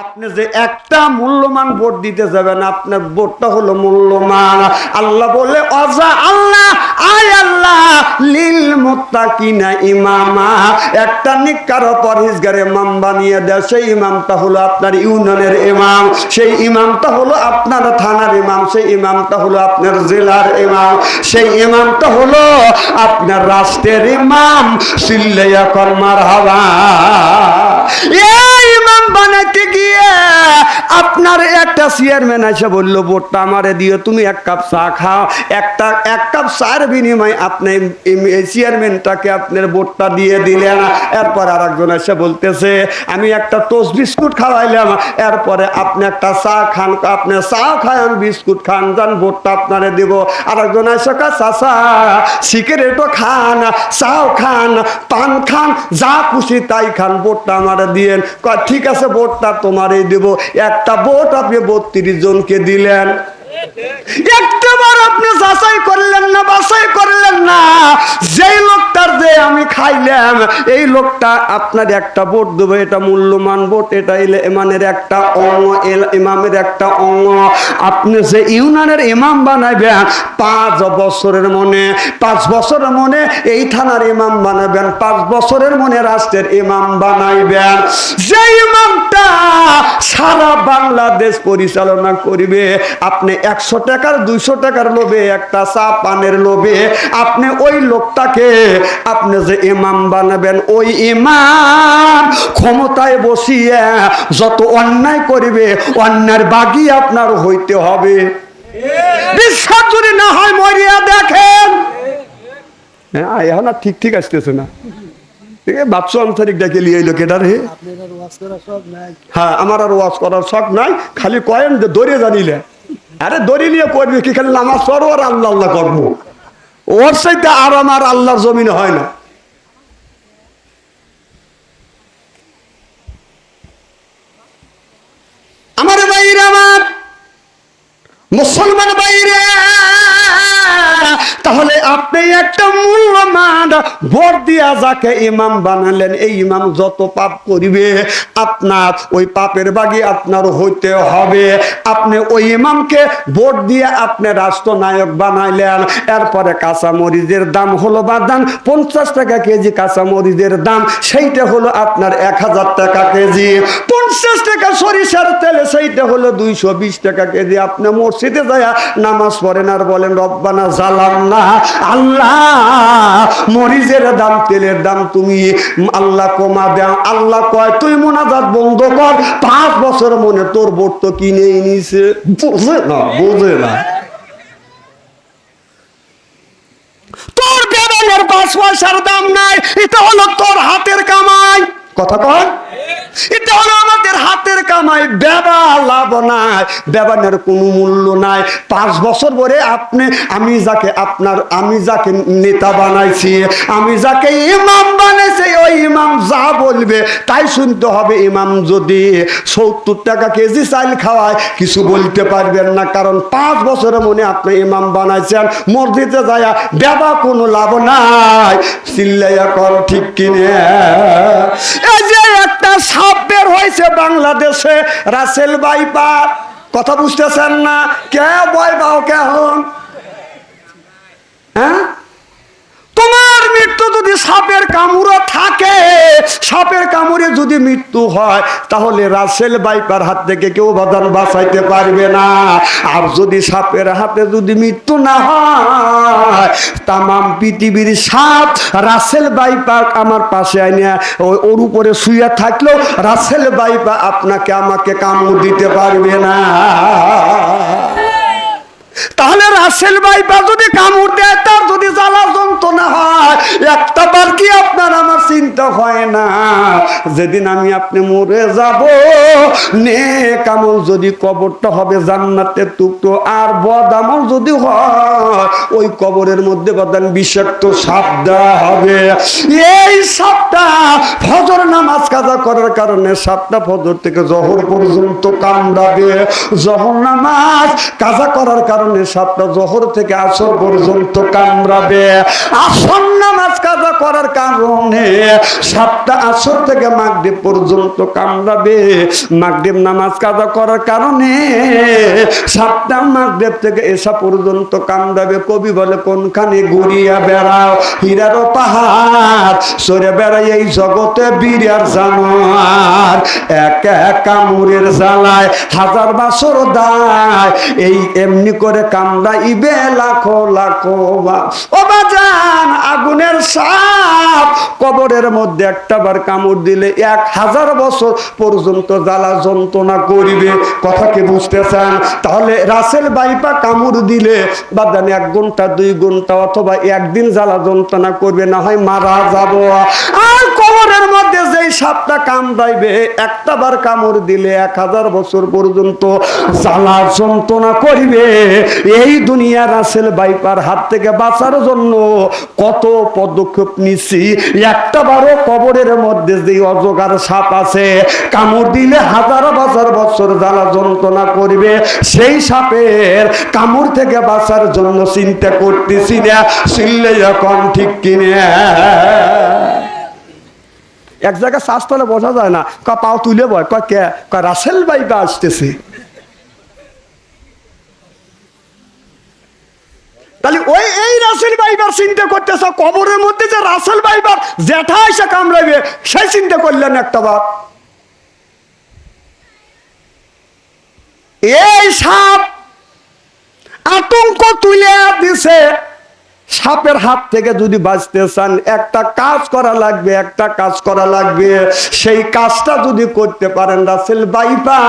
আপনি যে একটা মূল্যমান ভোট দিতে যাবেন, আপনার ভোটটা হলো মূল্যমান আল্লাহ বলে, অজা আল্লাহ ইমামা। একটা বানিয়ে সেই হলো আপনার ইউনিয়নের সেই হলো আপনার থানার সেই হলো আপনার জেলার সেই হলো আপনার রাষ্ট্রের ইমাম। কর্মার হাওয়া এই ইমাম গিয়ে আপনার একটা চেয়ারম্যান এসে বলল ভোটটা আমারে দিও, তুমি এক কাপ চা খাও। একটা, এক কাপ চার বিনিময়ে আপনি চেয়ারম্যানটাকে আপনার ভোটটা দিয়ে দিলেন। এরপর আর একজন এসে বলতেছে, আমি একটা টোস্ট বিস্কুট খাওয়াইলাম। এরপরে আপনি একটা চা খান। আপনি চা খান বিস্কুট খান, যান, ভোটটা আপনারে দিব। আর একজন এসে চাচা সিগারেটও খান, চাও খান, পান খান, যা খুশি তাই খান, ভোটটা আমারে দিয়েন। ঠিক আছে, ভোটটা তোমারই দেব। একটা ভোট আপনি বত্রিশ জনকে দিলেন। একটাবার আপনি যাচাই করলেন না, বাছাই করলেন না। যেই লোকটার যে আমি খাইলাম, এই লোকটা আপনার একটা ভোট দেবো, এটা মূল্যমান ভোট, এটা ইলে- ইমানের একটা অঙ্গ, এল- ইমামের একটা অঙ্গ। আপনি যে ইউনিয়নের ইমাম বানাইবেন, পাঁচ বছরের মনে, পাঁচ বছরের মনে এই থানার ইমাম বানাবেন পাঁচ বছরের মনে রাষ্ট্রের ইমাম বানাইবেন। যে ইমামটা সারা বাংলাদেশ পরিচালনা করবে, আপনি একশো টাকার, দুইশো টাকার লোভে একটা চা পানের লোভে আপনি ওই লোকটাকে আপনি যে ইমাম বানাবেন ওই ইমাম ক্ষমতায় বসিয়ে যত অন্যায় করবে অন্যায়ের বাগি আপনার হইতে হবে। বিশ্বাস যদি না হয় মরিয়া দেখেন। হ্যাঁ এখন আর ঠিক ঠিক আসতেছে না। বাপসু আন্তরিক ডেকে লিয়ে এলো হে হ্যাঁ আমার আর ওয়াজ করার শখ নাই খালি কয়েন যে দড়িয়ে জানিলে আরে দড়ি নিয়ে করবি কি? খালি আমার আর আল্লাহ আল্লাহ করব। ওর সাথে আর আমার আল্লাহর জমিনে হয় না। আমার বাইরে আমার মুসলমান বাইরে। তাহলে আপনি একটা মূল্যমান ভোট দিয়া যাকে ইমাম বানালেন, এই ইমাম যত পাপ করিবে, আপনার ওই পাপের বাগি আপনার হইতে হবে। আপনি ওই ইমামকে ভোট দিয়ে আপনি রাষ্ট্রনায়ক বানাইলেন। এরপরে কাঁচা মরিচের দাম হলো বাদান পঞ্চাশ টাকা কেজি কাঁচা মরিচের দাম, সেইটা হলো আপনার এক হাজার টাকা কেজি। পঞ্চাশ টাকা সরিষার তেলে, সেইটা হলো দুইশো বিশ টাকা কেজি। আপনি মসজিদে যায় নামাজ পড়েন আর বলেন, রব্বানা জালাম না আল্লাহ, মরিচের দাম, তেলের দাম তুমি আল্লাহ কমা দাও। আল্লাহ কয়, তুই মোনাজাত বন্ধ কর, পাঁচ বছর মনে তোর ভোট তো কিনেই নিছে বোঝে না বোঝে না। তোর বেদনের পাঁচ পয়সার দাম নাই, এটা হলো তোর হাতের কামাই। কথা কয়? এটা হলো আমাদের হাতের কামাই বেবা লাভ নাই বেবানের কোনো মূল্য নাই। পাঁচ বছর পরে আপনি, আমি যাকে আপনার, আমি যাকে নেতা বানাইছি, আমি যাকে ইমাম বানাইছি, ওই ইমাম যা বলবে তাই শুনতে হবে ইমাম যদি সত্তর টাকা কেজি চাল খাওয়ায়, কিছু বলতে পারবেন না। কারণ পাঁচ বছরের মনে আপনি ইমাম বানাইছেন, মসজিদে যায় বেবা কোনো লাভ নাই। চিল্লাইয়া কর, ঠিক কিনে। যে একটা সাপ বের হয়েছে বাংলাদেশে, রাসেল বাইপার কথা বুঝতেছেন না? কে বয় বাও হন হ্যাঁ? তোমার মৃত্যু যদি সাপের কামড়ে থাকে, সাপের কামড়ে যদি মৃত্যু হয়, তাহলে রাসেল বাইপার হাত থেকে কেউ বাদান বাঁচাইতে পারবে না। আর যদি সাপের হাতে যদি মৃত্যু না হয়, তামাম পৃথিবীর সাপ রাসেল বাইপার আমার পাশে আইনে ওর উপরে শুয়ে থাকলেও রাসেল বাইপা আপনাকে আমাকে কামড় দিতে পারবে না। তাহলে রাসেল বাইপা যদি কামড় দেয়, তার যদি জ্বালা যন্ত্রণা হয়, একটা বার কি আপনার আমার চিন্তা হয় না? যেদিন আমি আপনি মরে যাব নে কামল যদি কবরটা হবে জান্নাতের টুকটো আর বদামল যদি হয়, ওই কবরের মধ্যে বাদান বিষাক্ত সাপ দেওয়া হবে। এই সাপটা ফজর নামাজ কাজা করার কারণে সাপটা ফজর থেকে জহর পর্যন্ত কামড়াবে। জহর নামাজ কাজা করার কারণে কারণে সাতটা জহর থেকে আসর পর্যন্ত কামড়াবে। আসর নামাজ কাজা করার কারণে সাতটা আসর থেকে মাগরিব পর্যন্ত কামড়াবে। মাগরিব নামাজ কাজা করার কারণে সাতটা মাগরিব থেকে এসা পর্যন্ত কামড়াবে। কবি বলে, কোনখানে ঘুরিয়া বেড়াও? হীরারও পাহাড়, সরে বেড়াই এই জগতে বীরার জানোয়ার। এক এক কামড়ের জ্বালায় হাজার বাসর দায়। এই এমনি করে কামড়াইবে লাখো লাখো বা- ও বাজান, আগুনের সাপ। কবরের মধ্যে একটা বার কামড় দিলে এক হাজার বছর পর্যন্ত জ্বালা যন্ত্রণা করিবে। কথা কি বুঝতেছেন? তাহলে রাসেল বাইপা কামড় দিলে বাদান এক ঘণ্টা, দুই ঘণ্টা অথবা একদিন জ্বালা যন্ত্রণা করবে, না হয় মারা যাব। আর মধ্যে যেই সাপটা কামড়াইবে, একটা বার কামড় দিলে এক হাজার বছর পর্যন্ত জ্বালা যন্ত্রণা করিবে। এই দুনিয়া রাসেল বাইপার হাত থেকে বাঁচার জন্য কত পদক্ষেপ নিছি। একটা বারও কবরের মধ্যে যে অজগার সাপ আছে, কামড় দিলে হাজার হাজার বছর জ্বালা যন্ত্রণা করবে। সেই সাপের কামড় থেকে বাঁচার জন্য চিন্তা করতেছি না চিনলে এখন ঠিক কিনে? এক জায়গায় শ্বাস তলে বোঝা যায় না। ক পাও তুলে বয় ক কে? ক রাসেল বাইবা আসতেছে। তাহলে ওই এই রাসেল বাইবার চিন্তা করতেছ, কবরের মধ্যে যে রাসেল বাইবার জেঠা এসে কামড়াইবে, সেই চিন্তা করলেন একটা বার এই সাপ সাপের হাত থেকে যদি বাঁচতে চান, একটা কাজ করা লাগবে, একটা কাজ করা লাগবে। সেই কাজটা যদি করতে পারেন, রাসেল বাইপা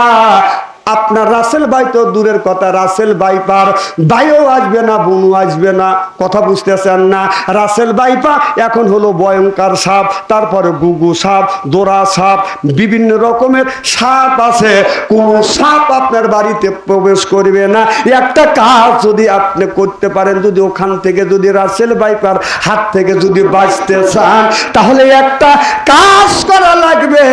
আপনার রাসেল বাই তো দূরের কথা, রাসেল বাইপার ভাইও আসবে না, বোনও আসবে না, কথা বুঝতেছেন না। রাসেল বাইপা এখন হলো ভয়ঙ্কর সাপ, তারপরে গুগু সাপ, দোরা সাপ, বিভিন্ন রকমের সাপ আছে। কোন সাপ আপনার বাড়িতে প্রবেশ করবে না। একটা কাজ যদি আপনি করতে পারেন, যদি ওখান থেকে যদি রাসেল বাইপার হাত থেকে যদি বাঁচতে চান, তাহলে একটা কাজ করা লাগবে।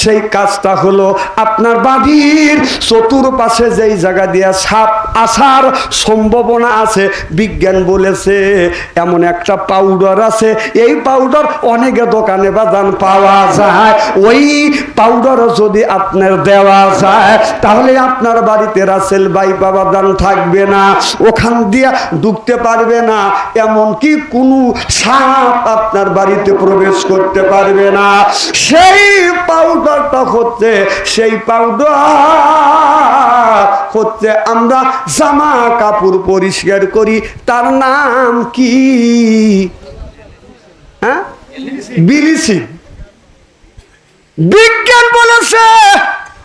সেই কাজটা হলো আপনার বাড়ির চতুর্পাশে যেই জায়গা দিয়ে সাপ আসার সম্ভাবনা আছে, বিজ্ঞান বলেছে, এমন একটা পাউডার আছে। এই পাউডার অনেকে দোকানে বাজান পাওয়া যায়। ওই পাউডার যদি আপনার দেওয়া যায়, তাহলে আপনার বাড়িতে রাসেল বাই বাবাদান থাকবে না, ওখান দিয়ে ঢুকতে পারবে না। এমনকি কোনো সাপ আপনার বাড়িতে প্রবেশ করতে পারবে না। সেই পাউডারটা হচ্ছে, সেই পাউডার হচ্ছে আমরা জামা কাপড় পরিষ্কার করি তার নাম কি? হ্যাঁ? বিলিসিং বিজ্ঞান বলেছে।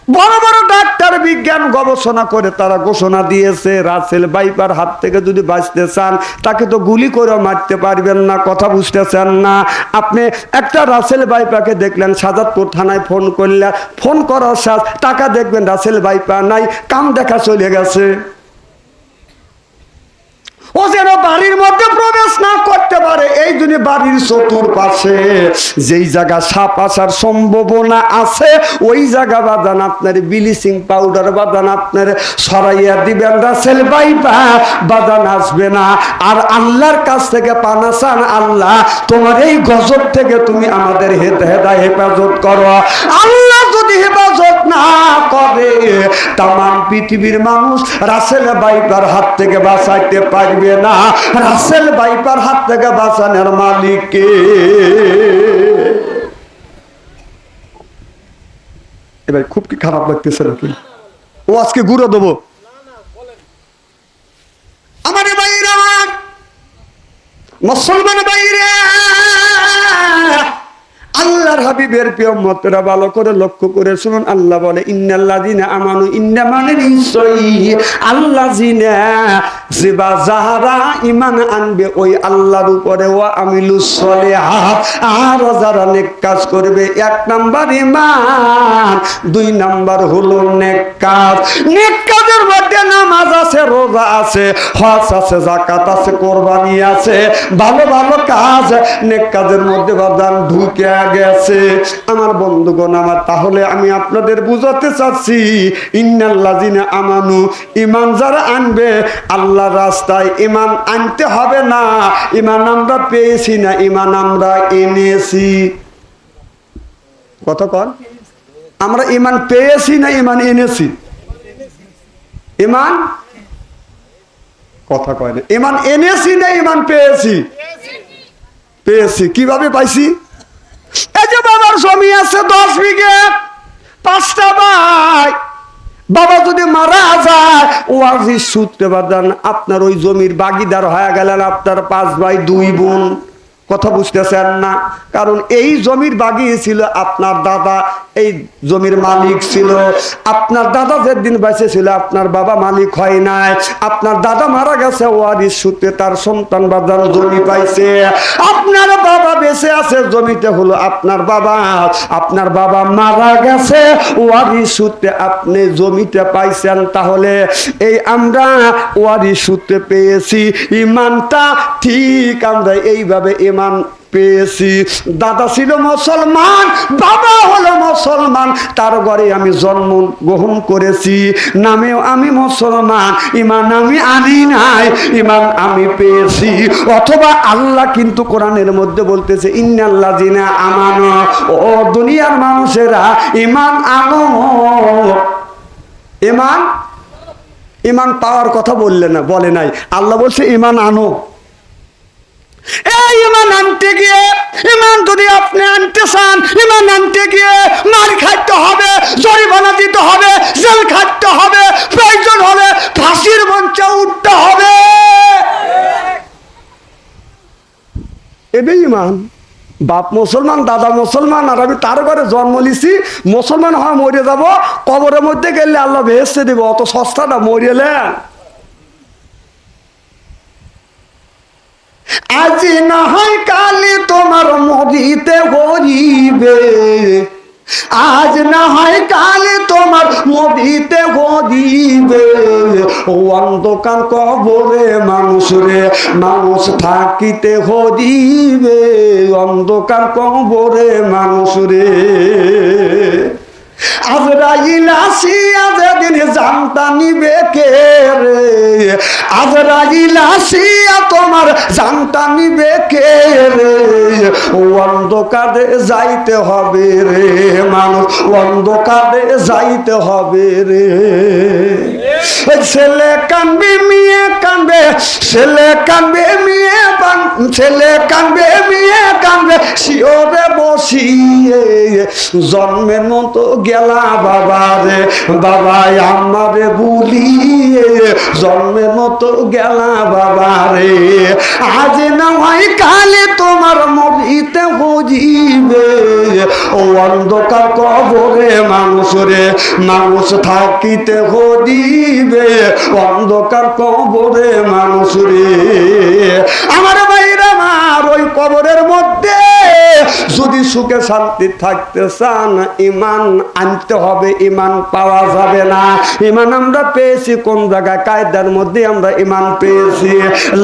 বড় বড় ডাক্তার বিজ্ঞান গবেষণা করে তারা ঘোষণা দিয়েছে, রাসেল বাইপার হাত থেকে যদি বাঁচতে চান, তাকে তো গুলি করে মারতে পারবেন না, কথা বুঝতেছেন না। আপনি একটা রাসেল বাইপাকে দেখলেন, সাজাদপুর থানায় ফোন করলেন ফোন করার সাজ, টাকা দেখবেন রাসেল বাইপা নাই, কাম দেখা চলে গেছে। ও যেন না করতে পারে, এই জন্য বাড়ির চতুর্পাশে যেই জায়গা সাপ আসার সম্ভাবনা আছে, ওই জায়গা বাদান আপনার ব্লিচিং পাউডার বাদান আপনার সরাইয়া দিবেন রাসেল বাইবা বাদান আসবে না। আর আল্লাহর কাছ থেকে পানা চান আল্লাহ, তোমার এই গজব থেকে তুমি আমাদের হেদ হেদা হেফাজত করো। আল্লাহ যদি হেফাজত না করে তাম পৃথিবীর মানুষ রাসেল বাইপার হাত থেকে বাঁচাইতে পারবে না। রাসেল বাইপার হাত থেকে বাঁচানোর মালিককে এবার খুব কি খারাপ লাগতেছে নাকি ও আজকে গুঁড়ো দেবো। মুসলমান বাইরে আল্লাহর হাবিবের প্রিয় মতরা ভালো করে লক্ষ্য করে শুনুন, আল্লাহ বলে, ইন্নাল্লাযিনা আমানু ইন্না মানে নিশ্চয়ই জিবা যাহারা আনবে, ওই আল্লাহর উপরে আর যারা নেক কাজ করবে, এক নাম্বার ঈমান, দুই নাম্বার হলো নেক কাজ। নেক কাজের রোজা আছে, হজ আছে, যাকাত আছে, কোরবানি আছে, ভালো ভালো কাজ, নেক কাজের মধ্যে বাদান ঢুকে গেছে। আমার বন্ধুগণ, আমার, তাহলে আমি আপনাদের বুঝাতে চাচ্ছি, ইন্নাল্লাযিনা আমানু, ঈমান যারা আনবে আল্লাহ রাস্তায় ইমান আনতে হবে না ইমান আমরা পেয়েছি না ইমান আমরা এনেছি। কত কন? আমরা ইমান পেয়েছি না ইমান এনেছি? ইমান কথা কয় না। ইমান এনেছি না, ইমান পেয়েছি। পেয়েছি। কীভাবে পাইছি? এই যে বাবার জমি আছে দশ বিঘে, পাঁচটা ভাই বাবা যদি মারা যায় ওয়াজির সূত্রে বাদান আপনার ওই জমির বাগিদার হয়ে গেলেন আপনার পাঁচ ভাই দুই বোন। কথা বুঝতেছেন না? কারণ এই জমির বাগিয়ে ছিল আপনার দাদা। এই জমির মালিক ছিল। আপনার দাদা যেদিন বেঁচে ছিল, আপনার বাবা মালিক হয় নাই। আপনার দাদা মারা গেছে ওয়ারিস সূত্রে তার সন্তান বাদান জমি পাইছে। আপনার বাবা বেঁচে আছে, জমিতে হলো আপনার বাবা। আপনার বাবা মারা গেছে ওয়ারিস সূত্রে আপনি জমিতে পাইছেন তাহলে। এই আমরা ওয়ারিস সূত্রে পেয়েছি। ইমানটা ঠিক, আমরা এইভাবে ইমান পেয়েছি। দাদা ছিল মুসলমান, বাবা হলো মুসলমান। তার ঘরে আমি জন্ম গ্রহণ করেছি। নামেও আমি মুসলমান, ইমান আমি আনি নাই, ইমান আমি পেয়েছি। অথবা আল্লাহ কিন্তু কোরআনের মধ্যে বলতেছে ইন্নাল্লাহ জিনা আমানো ও দুনিয়ার মানুষেরা, ইমান আনো। ইমান? ইমান পাওয়ার কথা বললে না, বলে নাই। আল্লাহ বলছে, ইমান আনো। এই ইমান আনতে গিয়ে, ইমান যদি আপনি আনতে চান, ইমান আনতে গিয়ে মার হবে, জরিমানা দিতে হবে, জেল হবে, প্রয়োজন ফাঁসির মঞ্চে উঠতে হবে। ইমান বাপ মুসলমান, দাদা মুসলমান, আর আমি তার ঘরে জন্ম নিছি, মুসলমান হয় মরে যাব, কবরের মধ্যে গেলে আল্লাহ ভেসে দেবো, অত সস্তাটা মরিয়েলেন আজি না হয় কালি তোমার মরিতে গরিবে। আজ না হয় কালে তোমার মরিতে গদিবে ও অন্ধকার কবরে মানুষ রে, মানুষ থাকিতে হদিবে অন্ধকার কবরে মানুষ রে। আজরাইল আসিয়া যেদিন জানতা নিবে কে রে? আজরাইল আসিয়া তোমার জানতা নিবে কে রে? অন্ধকারে যাইতে হবে রে, মানুষ অন্ধকারে যাইতে হবে রে। ছেলে কানবে, মেয়ে কানবে, ছেলে কানবে, মেয়ে ছেলে কানবে মেয়ে কানবে শিওরে বসিয়ে জন্মের মতো গেলা বাবা রে বাবা আমারে বুলিয়ে জন্মের মতো গেলা বাবা রে আজ না হয় কালে তোমার মরিতে বুঝিবে ও অন্ধকার কবরে মানুষ রে, মানুষ থাকিতে হদিবে অন্ধকার কবরে মানুষ রে। আমার যদি সুখে শান্তি থাকতে চান, ইমান আনতে হবে, ইমান পাওয়া যাবে না। ইমান আমরা পেয়েছি কোন জায়গায়? কায়দার মধ্যে আমরা ইমান পেয়েছি।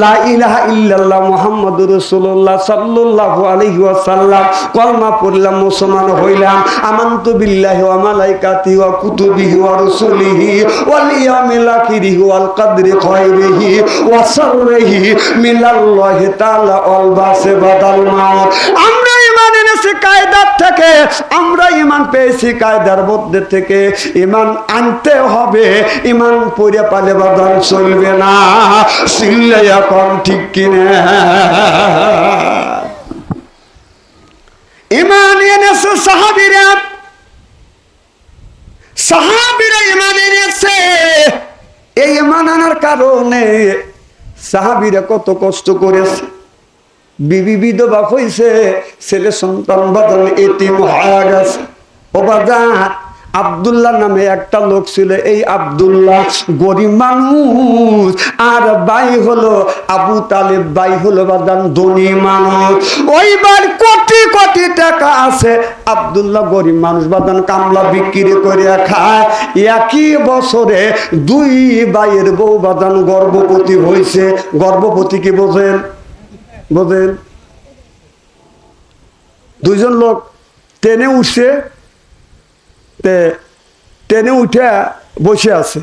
লা ইলাহা ইল্লাল্লাহ মুহাম্মাদুর রাসূলুল্লাহ সাল্লাল্লাহু আলাইহি ওয়াসাল্লাম। কলমা পড়লাম, মুসলমান হইলাম। আমানতু বিল্লাহি ওয়া মালাইকাতিহি ওয়া কুতুবিহি ওয়া রাসূলিহি ওয়াল ইয়াউমিল আখিরিহি ওয়াল কদরি খায়রিহি ওয়া শাররিহি মিনাল্লাহি তাআলা ওয়াল বাসি বাদাল মাউত। এনেছি কায়দার থেকে, আমরা ইমান পেয়েছি কায়দার মধ্যে থেকে। ইমান আনতে হবে, ইমান পড়ে পালে বাদান চলবে না। সিল্লে এখন ঠিক কিনে? ইমান এনেছে সাহাবিরা। সাহাবিরা ইমান এনেছে। এই ইমান আনার কারণে সাহাবিরা কত কষ্ট করেছে। বিবি বিধবা হয়েছে ছেলে সন্তান বাদন এতিম হয়ে গেছে। ও বাজান আবদুল্লাহ নামে একটা লোক ছিল, এই আবদুল্লাহ গরিব মানুষ। আর বাই হলো আবু তালেব বাই হলো বাদান ধনী মানুষ। ওইবার কোটি কোটি টাকা আছে। আবদুল্লাহ গরিব মানুষ বাদান কামলা বিক্রি করে খায়। একই বছরে দুই বাইয়ের বউ বাদান গর্ভবতী হয়েছে গর্ভবতী কি বোঝেন? বোঝেন দুইজন লোক ট্রেনে উঠছে তে ট্রেনে উঠে বসে আছে।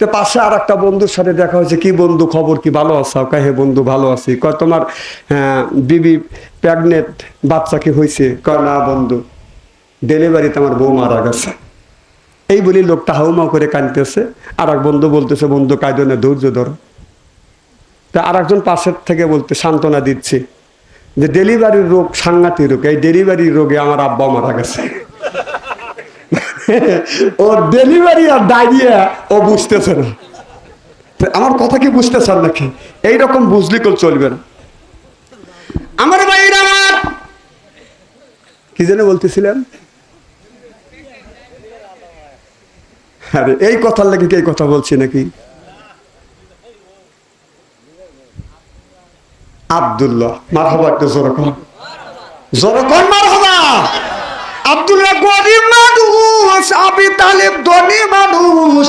তো পাশে আর একটা বন্ধুর সাথে দেখা হয়েছে কি বন্ধু খবর কি? ভালো আছো? কয় হে বন্ধু ভালো আছি। কয় তোমার হ্যাঁ, বিবি প্রেগনেন্ট বাচ্চা কি হয়েছে কয় না বন্ধু ডেলিভারিতে আমার বউ মারা গেছে। এই বলি লোকটা হাউমাউ করে কাঁদতেছে। আর এক বন্ধু বলতেছে বন্ধু কাঁদনে ধৈর্য ধরো। তা আর একজন পাশের থেকে বলতে সান্ত্বনা দিচ্ছে যে ডেলিভারির রোগ সাংঘাতিক রোগ। এই ডেলিভারির রোগে আমার আব্বা মারা গেছে। ও ডেলিভারি আর ডায়রিয়া ও বুঝতেছে না। আমার কথা কি বুঝতেছেন নাকি? এইরকম বুঝলি কেউ চলবে না। আমার আমার কি যেন বলতেছিলেন? আরে এই কথার লাগে কি এই কথা বলছি নাকি? আব্দুল্লাহ মারহাবা একটু জোরকম জোরকম মারহাবা। আব্দুল্লাহ গরিব মানুষ আবি তালেব ধনী মানুষ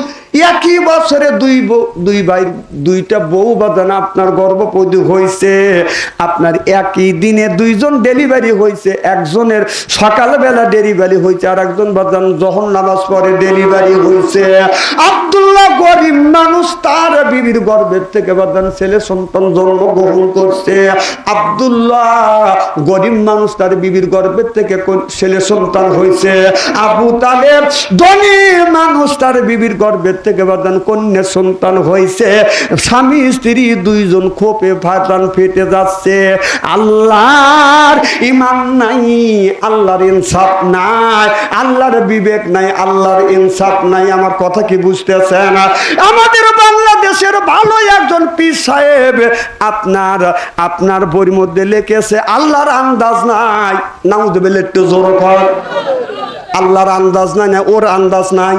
একই বছরে দুই দুই ভাই, দুইটা বউ বাদান আপনার গর্ভবতী হয়েছে আপনার একই দিনে দুইজন ডেলিভারি হয়েছে একজনের সকালবেলা ডেলিভারি হয়েছে আর একজন বাদান যখন নামাজ পড়ে ডেলিভারি হয়েছে আব্দুল্লাহ গরিব মানুষ, তার বিবির গর্ভের থেকে বাদান ছেলে সন্তান জন্মগ্রহণ করছে। আব্দুল্লাহ গরিব মানুষ, তার বিবির গর্ভের থেকে ছেলে সন্তান হয়েছে আবু তালেব ধনী মানুষ, তার বিবির গর্ভের থেকে বাদান কন্যা সন্তান হয়েছে। স্বামী, স্ত্রী দুইজন খোপে ফাটান ফেটে যাচ্ছে। আল্লাহর ইমান নাই, আল্লাহর ইনসাফ নাই, আল্লাহর বিবেক নাই, আল্লাহর ইনসাফ নাই। আমার কথা কি বুঝতেছেন? আমাদের বাংলাদেশের ভালো একজন পীর সাহেব আপনার আপনার বইয়ের মধ্যে লিখেছে, আল্লাহর আন্দাজ নাই। নাউজবেল একটু জোর কর আল্লাহর আন্দাজ নাই না, ওর আন্দাজ নাই।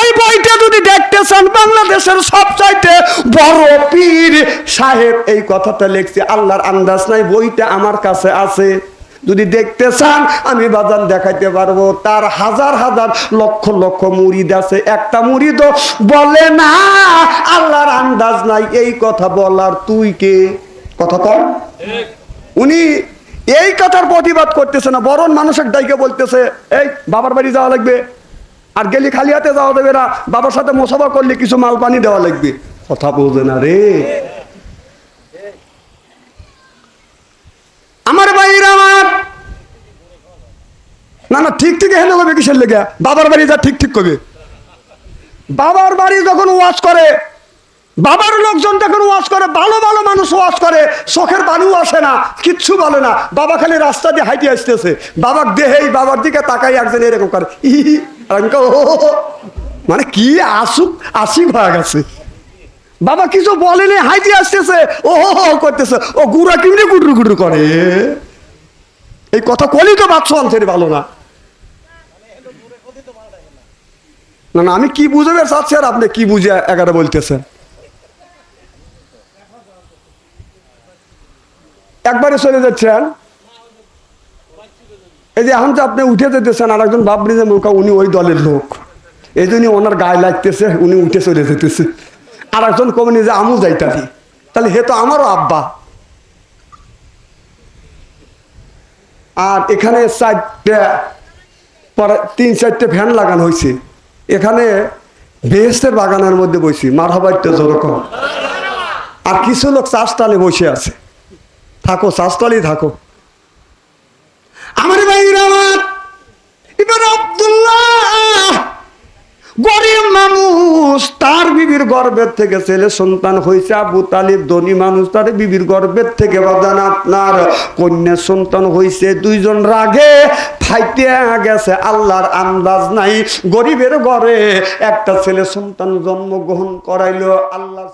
ওই বইটা যদি দেখতে চান, বাংলাদেশের সবচাইতে বড় পীর সাহেব, এই কথাটা লিখছে, আল্লাহর আন্দাজ নাই, বইটা আমার কাছে আছে। যদি দেখতে চান, আমি বাজান দেখাইতে পারব, তার হাজার হাজার লক্ষ লক্ষ মুরিদ আছে। একটা মুরিদ বলে না, আল্লাহর আন্দাজ নাই, এই কথা বলার তুই কে? কথা কর উনি এই কথার প্রতিবাদ করতেছে না বরণ মানুষের ডাইকে বলতেছে, এই, বাবার বাড়ি যাওয়া লাগবে। আর গেলি খালি হাতে যাওয়া দেবে না। বাবার সাথে মোসাফা করলে কিছু মাল পানি দেওয়া লাগবে। কথা বলবে না রে। আমার বাইর আমার। না না, ঠিক ঠিক হেলে হবে কিসের লেগে? বাবার বাড়ি যা ঠিক ঠিক করবে। বাবার বাড়ি যখন ওয়াজ করে বাবার লোকজন যখন ওয়াজ করে, ভালো ভালো মানুষ ওয়াজ করে, চোখের পানিও আসে না, কিচ্ছু বলে না। বাবা খালি রাস্তা দিয়ে হাইটে আসতেছে। বাবার দেহেই, বাবার দিকে তাকাই একজন এরকম করে। মানে কি আসুক আসিক হয়ে গেছে বাবা কিছু বলেনি, হাইটে আসতেছে, ও করতেছে। ও গুড়া কিমনি গুটরু গুটরু করে? এই কথা কলি তো বাচ্চা আনতে ভালো না। না না, আমি কি বুঝাবে, চাচ্ছি আর আপনি কি বুঝে এগারো বলতেছেন? একবারে চলে যাচ্ছেন। এই যে এখন যে আপনি উঠে যেতেছেন আর একজন বাবরি যে নৌকা উনি ওই দলের লোক। এই জন্য ওনার গায়ে লাগতেছে, উনি উঠে চলে যেতেছে। আর একজন কমেনি যে আমু যাইতালি তাহলে। হে তো আমারও আব্বা। আর এখানে চারটে তিন চারটে ফ্যান লাগানো হয়েছে। এখানে বেহেস্তের বাগানের মধ্যে বসি মারহাবাইতে যেরকম। আর কিছু লোক চাষতালে বসে আছে। থাকো চাষতালি থাকো। আমার ভাইরা আমার এবার আব্দুল্লাহ। গরিব মানুষ, তার বিবির গর্ভের থেকে ছেলে সন্তান হয়েছে, আবু তালিব ধনী মানুষ, তার বিবির গর্ভের থেকে বাদান আপনার কন্যা সন্তান হয়েছে, দুইজন রাগে ফাইতে গেছে, আল্লাহর আন্দাজ নাই। গরিবের ঘরে একটা ছেলে সন্তান জন্মগ্রহণ করাইলো আল্লাহ